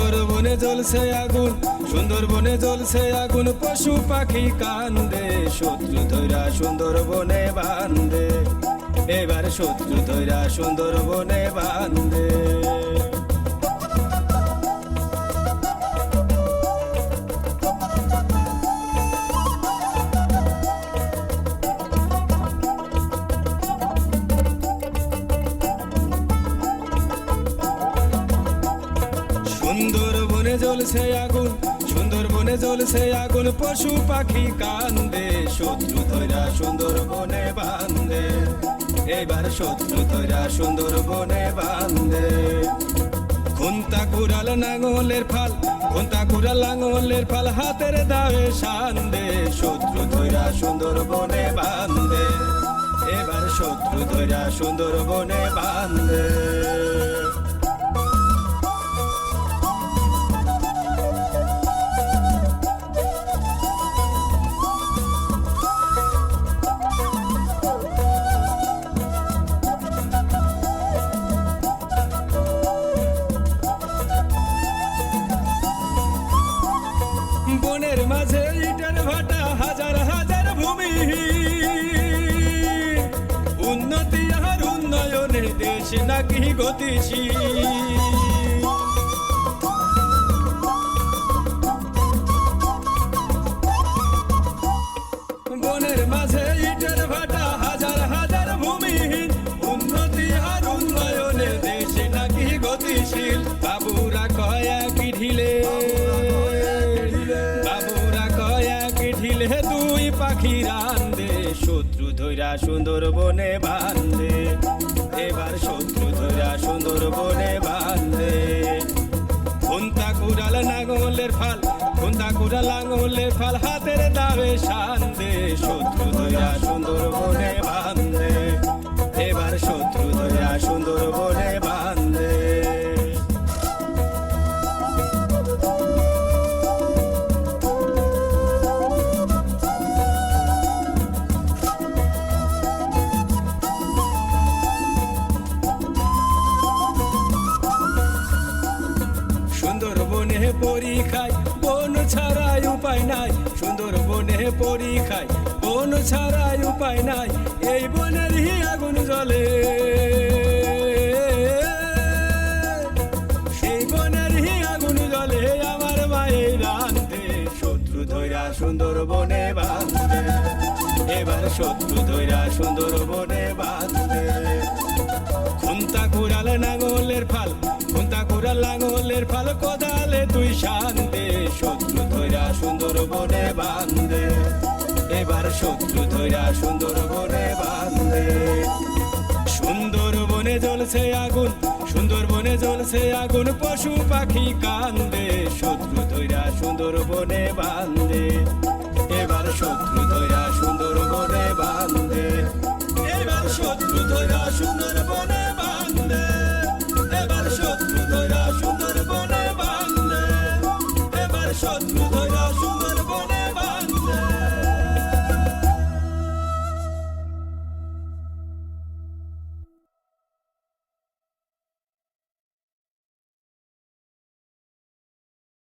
সুন্দর বনে জ্বলছে আগুন, সুন্দর বনে জ্বলছে আগুন, পশু পাখি কান্দে, শত্রু ধৈরা সুন্দর বনে বান্দে। এবার শত্রু ধৈরা সুন্দর বনে জ্বলছে আগুন সুন্দর বনে জ্বলছে আগুন, পশু পাখি কান্দে, শত্রু ধৈরা সুন্দর বনে বান্দে। এবার শত্রু ধৈরা সুন্দর বনে বান্দে। খুন্তা কুড়াল নাঙলের ফাল খুন্তা কুড়াল লাঙলের ফাল, হাতের দায়ে সান্দে, শত্রু ধৈরা সুন্দর বনে বান্দে। এবার শত্রু ধৈরা সুন্দর বনে দেশ নাকি গতিশীল? বনের মাঝে ইটের ভাটা, হাজার হাজার ভূমিহীন। উন্নতি আর উন্নয়নে দেশ নাকি গতিশীল। বাবুরা কয়েক ঢিলে? বাবুরা কয়েক ঢিলে? দুই পাখি রান্দে শত্রু ধৈরা সুন্দর বনে বান্ধে এবার শত্রু ধরা সুন্দর বনে বাঁধে খুন্তা কুড়াল নাঙলের ফাল খুন্তা কুড়াল লাঙলের ফাল, হাতের দাবে শান্তে শত্রু ধরা সুন্দর বনে বাঁধে এবার শত্রু ধরা সুন্দর পরীক্ষায়, বন ছাড়াই উপায় নাই, সুন্দর বনে পরীক্ষায়, বন ছাড়াই উপায় নাই, এই বনের হি আগুন জ্বলে। সেই বনের হি আগুন জ্বলে, আমার মায়ের রান্ধে শত্রু ধৈরা সুন্দর বনে বাঁধবে। এবার শত্রু ধৈরা সুন্দর বনে বাঁধবে। খুন্তা কুড়াল নাঙলের ফাল লাঙলের কোদালে তুই শান্তে শত্রু ধৈরা সুন্দর বনে বান্ধে এবার শত্রু ধৈরা সুন্দর বনে বান্ধে সুন্দর বনে জ্বলছে আগুন, সুন্দর বনে জ্বলছে আগুন, পশু পাখি কান্দে। শত্রু ধৈরা সুন্দর বনে বান্ধে এবার শত্রু ধৈরা সুন্দর বনে বান্ধে এবার শত্রু ধৈরা সুন্দর